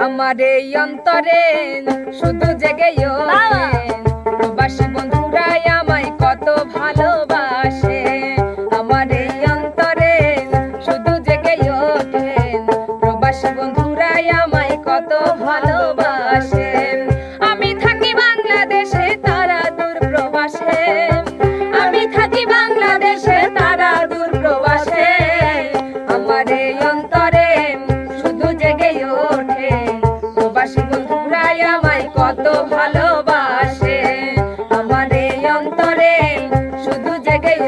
আমার এই অন্তরে শুধু জেগে বন্ধু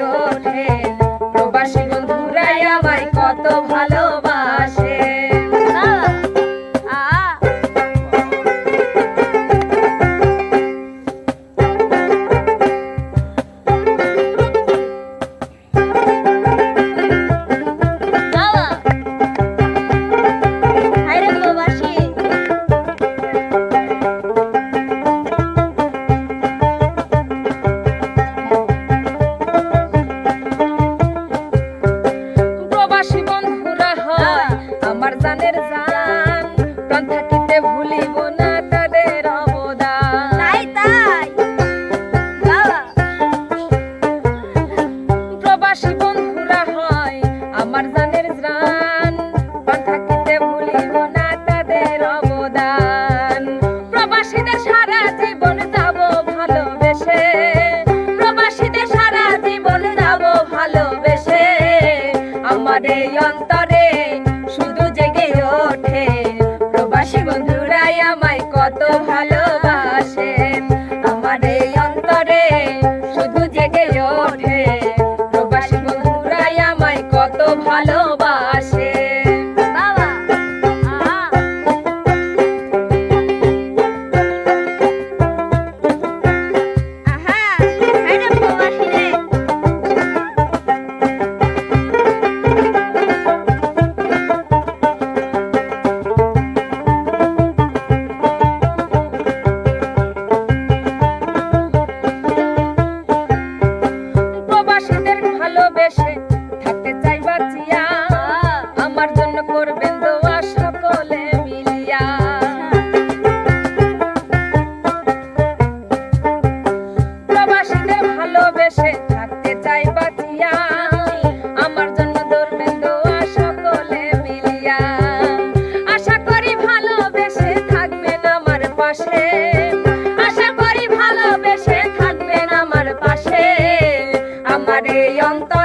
ওঠে ভুলিব না। trabalho. అదే అంతా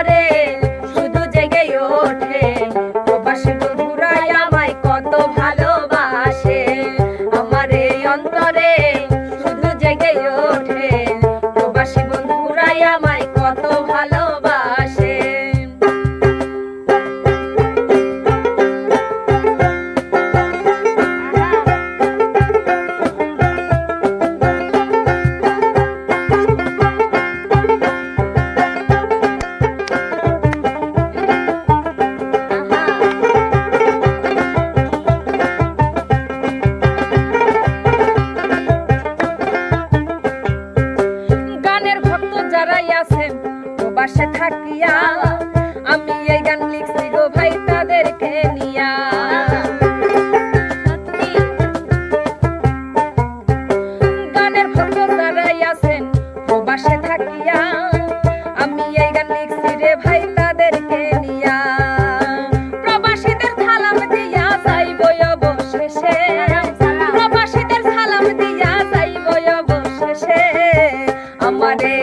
বাসা থাকিয়া, আমি এই গান লিখছি গো ভাই তাদেরকে নিয়া। গানের ভক্ত তারাই আছেন, প্রবাসে থাকিয়া, আমি এই গান লিখছি রে ভাই তাদেরকে নিয়া। প্রবাসীদের সালাম দিয়া যাইব অবশেষে। প্রবাসীদের সালাম দিয়া অবশেষে। আমারে